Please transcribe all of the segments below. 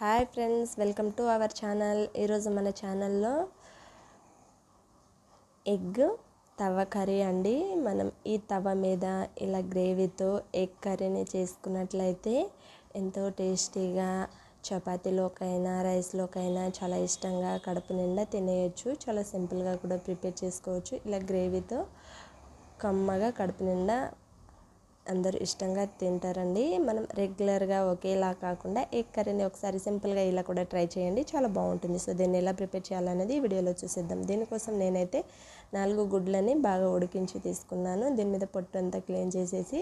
Hi friends welcome to our channel. ఈరోజు మన ఛానల్లో ఎగ్ తవ కర్రీ అండి. మనం ఈ తవ మీద ఇలా గ్రేవీతో ఎగ్ కర్రీని చేసుకున్నట్లయితే ఎంతో టేస్టీగా చపాతీలోకైనా రైస్లోకైనా చాలా ఇష్టంగా కడుపు నిండా తినేయచ్చు. చాలా సింపుల్గా కూడా ప్రిపేర్ చేసుకోవచ్చు. ఇలా గ్రేవీతో కమ్మగా కడుపు నిండా అందరూ ఇష్టంగా తింటారండి. మనం రెగ్యులర్గా ఒకేలా కాకుండా ఎగ్ కర్రీని ఒకసారి సింపుల్గా ఇలా కూడా ట్రై చేయండి. చాలా బాగుంటుంది. సో దీన్ని ఎలా ప్రిపేర్ చేయాలనేది ఈ వీడియోలో చూసేద్దాం. దీనికోసం నేనైతే నాలుగు గుడ్లని బాగా ఉడికించి తీసుకున్నాను. దీని మీద పొట్టు అంతా క్లీన్ చేసేసి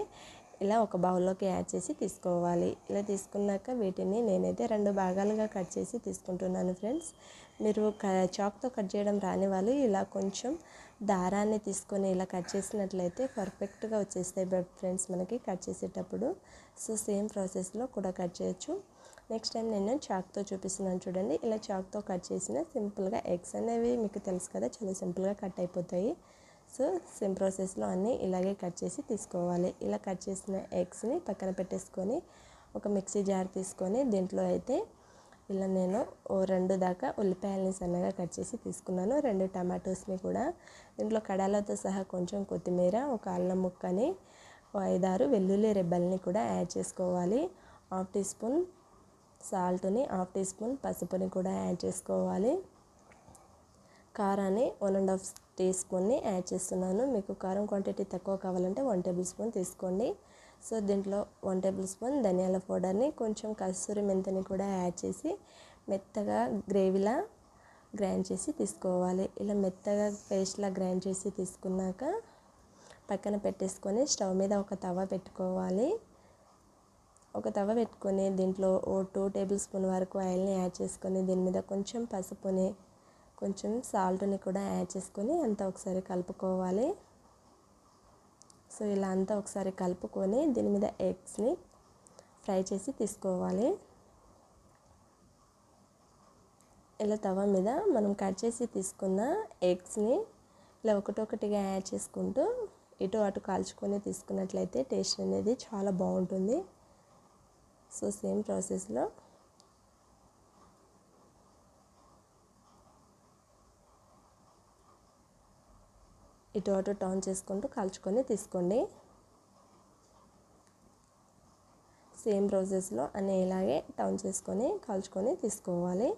ఇలా ఒక బౌల్లోకి యాడ్ చేసి తీసుకోవాలి. ఇలా తీసుకున్నాక వీటిని నేనైతే రెండు భాగాలుగా కట్ చేసి తీసుకుంటున్నాను ఫ్రెండ్స్. మీరు క చాక్తో కట్ చేయడం రాని వాళ్ళు ఇలా కొంచెం దారాన్ని తీసుకొని ఇలా కట్ చేసినట్లయితే పర్ఫెక్ట్గా వచ్చేస్తాయి బట్ ఫ్రెండ్స్ మనకి కట్ చేసేటప్పుడు. సో సేమ్ ప్రాసెస్లో కూడా కట్ చేయొచ్చు. నెక్స్ట్ టైం నేను చాక్తో చూపిస్తున్నాను చూడండి. ఇలా చాక్తో కట్ చేసిన సింపుల్గా ఎగ్స్ అనేవి మీకు తెలుసు కదా చాలా సింపుల్గా కట్ అయిపోతాయి. సో సేమ్ ప్రాసెస్లో అన్నీ ఇలాగే కట్ చేసి తీసుకోవాలి. ఇలా కట్ చేసిన ఎగ్స్ని పక్కన పెట్టేసుకొని ఒక మిక్సీ జార్ తీసుకొని దీంట్లో అయితే ఇలా నేను ఓ రెండు దాకా ఉల్లిపాయలని సన్నగా కట్ చేసి తీసుకున్నాను. రెండు టమాటోస్ని కూడా. దీంట్లో కడాలతో సహా కొంచెం కొత్తిమీర ఒక అల్లం ముక్కని ఐదారు వెల్లుల్లి రెబ్బల్ని కూడా యాడ్ చేసుకోవాలి. హాఫ్ టీ స్పూన్ సాల్ట్ని హాఫ్ టీ స్పూన్ పసుపుని కూడా యాడ్ చేసుకోవాలి. కారాన్ని వన్ అండ్ హాఫ్ టీ స్పూన్ని యాడ్ చేస్తున్నాను. మీకు కారం క్వాంటిటీ తక్కువ కావాలంటే వన్ టేబుల్ స్పూన్ తీసుకోండి. సో దీంట్లో వన్ టేబుల్ స్పూన్ ధనియాల పౌడర్ని కొంచెం కస్తూరి మెంతిని కూడా యాడ్ చేసి మెత్తగా గ్రేవీలా గ్రైండ్ చేసి తీసుకోవాలి. ఇలా మెత్తగా పేస్ట్లా గ్రైండ్ చేసి తీసుకున్నాక పక్కన పెట్టేసుకొని స్టవ్ మీద ఒక తవ పెట్టుకోవాలి. ఒక తవ పెట్టుకొని దీంట్లో ఓ టూ టేబుల్ స్పూన్ వరకు ఆయిల్ని యాడ్ చేసుకొని దీని మీద కొంచెం పసుపుని కొంచెం సాల్ట్ని కూడా యాడ్ చేసుకొని అంతా ఒకసారి కలుపుకోవాలి. సో ఇలా అంతా ఒకసారి కలుపుకొని దీని మీద ఎగ్స్ని ఫ్రై చేసి తీసుకోవాలి. ఇలా తవ మీద మనం కట్ చేసి తీసుకున్న ఎగ్స్ని ఇలా ఒకటొకటిగా యాడ్ చేసుకుంటూ ఇటు అటు కాల్చుకొని తీసుకున్నట్లయితే టేస్ట్ అనేది చాలా బాగుంటుంది. సో సేమ్ ప్రాసెస్లో ఇటు అటు టర్న్ చేసుకుంటూ కాల్చుకొని తీసుకోండి. సేమ్ ప్రాసెస్లో అన్నీ ఇలాగే టర్న్ చేసుకొని కాల్చుకొని తీసుకోవాలి.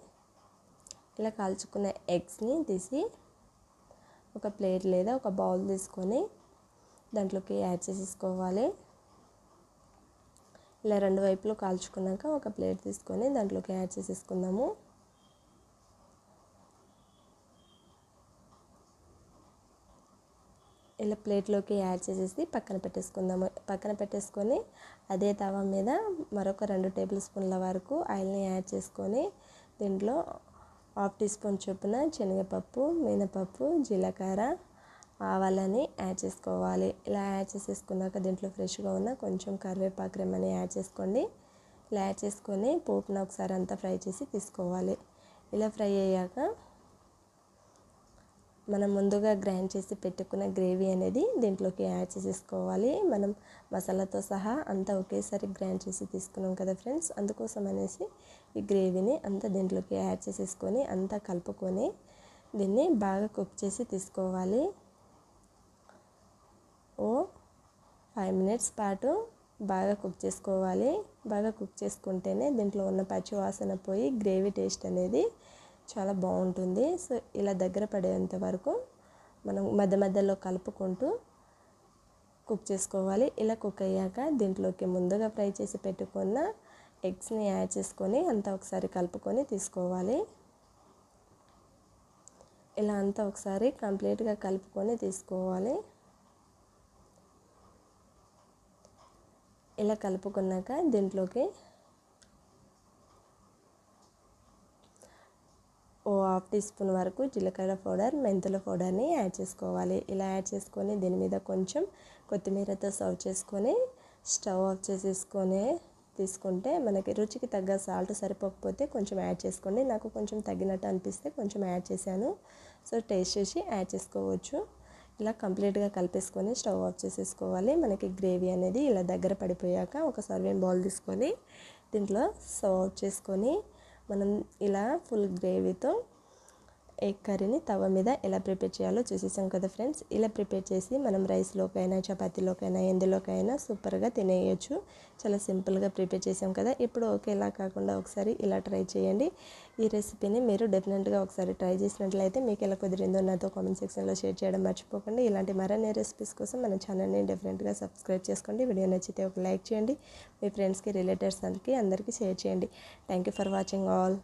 ఇలా కాల్చుకున్న ఎగ్స్ని తీసి ఒక ప్లేట్ లేదా ఒక బౌల్ తీసుకొని దాంట్లోకి యాడ్ చేసేసుకోవాలి. ఇలా రెండు వైపులు కాల్చుకున్నాక ఒక ప్లేట్ తీసుకొని దాంట్లోకి యాడ్ చేసేసుకుందాము. ఇలా ప్లేట్లోకి యాడ్ చేసేసి పక్కన పెట్టేసుకుందాము. పక్కన పెట్టేసుకొని అదే తవ మీద మరొక రెండు టేబుల్ స్పూన్ల వరకు ఆయిల్ని యాడ్ చేసుకొని దీంట్లో హాఫ్ టీ స్పూన్ చొప్పున శనగపప్పు మినపప్పు జీలకర్ర ఆవాలని యాడ్ చేసుకోవాలి. ఇలా యాడ్ చేసేసుకున్నాక దీంట్లో ఫ్రెష్గా ఉన్న కొంచెం కరివేపాకు రెమ్మని యాడ్ చేసుకోండి. ఇలా యాడ్ చేసుకొని పోపున ఒకసారి అంతా ఫ్రై చేసి తీసుకోవాలి. ఇలా ఫ్రై అయ్యాక మనం ముందుగా గ్రైండ్ చేసి పెట్టుకున్న గ్రేవీ అనేది దీంట్లోకి యాడ్ చేసేసుకోవాలి. మనం మసాలాతో సహా అంతా ఒకేసారి గ్రైండ్ చేసి తీసుకున్నాం కదా ఫ్రెండ్స్. అందుకోసం అనేసి ఈ గ్రేవీని అంతా దీంట్లోకి యాడ్ చేసేసుకొని అంతా కలుపుకొని దీన్ని బాగా కుక్ చేసి తీసుకోవాలి. ఓ ఫైవ్ మినిట్స్ పాటు బాగా కుక్ చేసుకోవాలి. బాగా కుక్ చేసుకుంటేనే దీంట్లో ఉన్న పచ్చి వాసన పోయి గ్రేవీ టేస్ట్ అనేది చాలా బాగుంటుంది. సో ఇలా దగ్గర పడేంత వరకు మనం మధ్య మధ్యలో కలుపుకుంటూ కుక్ చేసుకోవాలి. ఇలా కుక్ అయ్యాక దీంట్లోకి ముందుగా ఫ్రై చేసి పెట్టుకున్న ఎగ్స్ని యాడ్ చేసుకొని అంతా ఒకసారి కలుపుకొని తీసుకోవాలి. ఇలా అంతా ఒకసారి కంప్లీట్గా కలుపుకొని తీసుకోవాలి. ఇలా కలుపుకున్నాక దీంట్లోకి ఓ హాఫ్ టీ స్పూన్ వరకు జీలకర్ర పౌడర్ మెంతుల పౌడర్ని యాడ్ చేసుకోవాలి. ఇలా యాడ్ చేసుకొని దీని మీద కొంచెం కొత్తిమీరతో సర్వ్ చేసుకొని స్టవ్ ఆఫ్ చేసేసుకొని తీసుకుంటే మనకి రుచికి తగ్గ సాల్ట్ సరిపోకపోతే కొంచెం యాడ్ చేసుకోండి. నాకు కొంచెం తగ్గినట్టు అనిపిస్తే కొంచెం యాడ్ చేశాను. సో టేస్ట్ చేసి యాడ్ చేసుకోవచ్చు. ఇలా కంప్లీట్గా కలిపేసుకొని స్టవ్ ఆఫ్ చేసేసుకోవాలి. మనకి గ్రేవీ అనేది ఇలా దగ్గర పడిపోయాక ఒక సర్వింగ్ బౌల్ తీసుకొని దీంట్లో సర్వ్ చేసుకొని మనం ఇలా ఫుల్ గ్రేవీతో ఎగ్ కర్రీని తవ మీద ఎలా ప్రిపేర్ చేయాలో చూసేసాం కదా ఫ్రెండ్స్. ఇలా ప్రిపేర్ చేసి మనం రైస్లోకైనా చపాతీలోకైనా ఎందులోకైనా సూపర్గా తినేయచ్చు. చాలా సింపుల్గా ప్రిపేర్ చేసాం కదా. ఇప్పుడు ఒకేలా కాకుండా ఒకసారి ఇలా ట్రై చేయండి. ఈ రెసిపీని మీరు డెఫినెట్గా ఒకసారి ట్రై చేసినట్లయితే మీకు ఎలా కుదిరిందో నాతో కామెంట్ సెక్షన్లో షేర్ చేయడం మర్చిపోకండి. ఇలాంటి మరిన్ని రెసిపీస్ కోసం మన ఛానల్ని డెఫినెట్గా సబ్స్క్రైబ్ చేసుకోండి. వీడియో నచ్చితే ఒక లైక్ చేయండి. మీ ఫ్రెండ్స్కి రిలేటివ్స్ అందరికీ అందరికీ షేర్ చేయండి. Thank you for watching all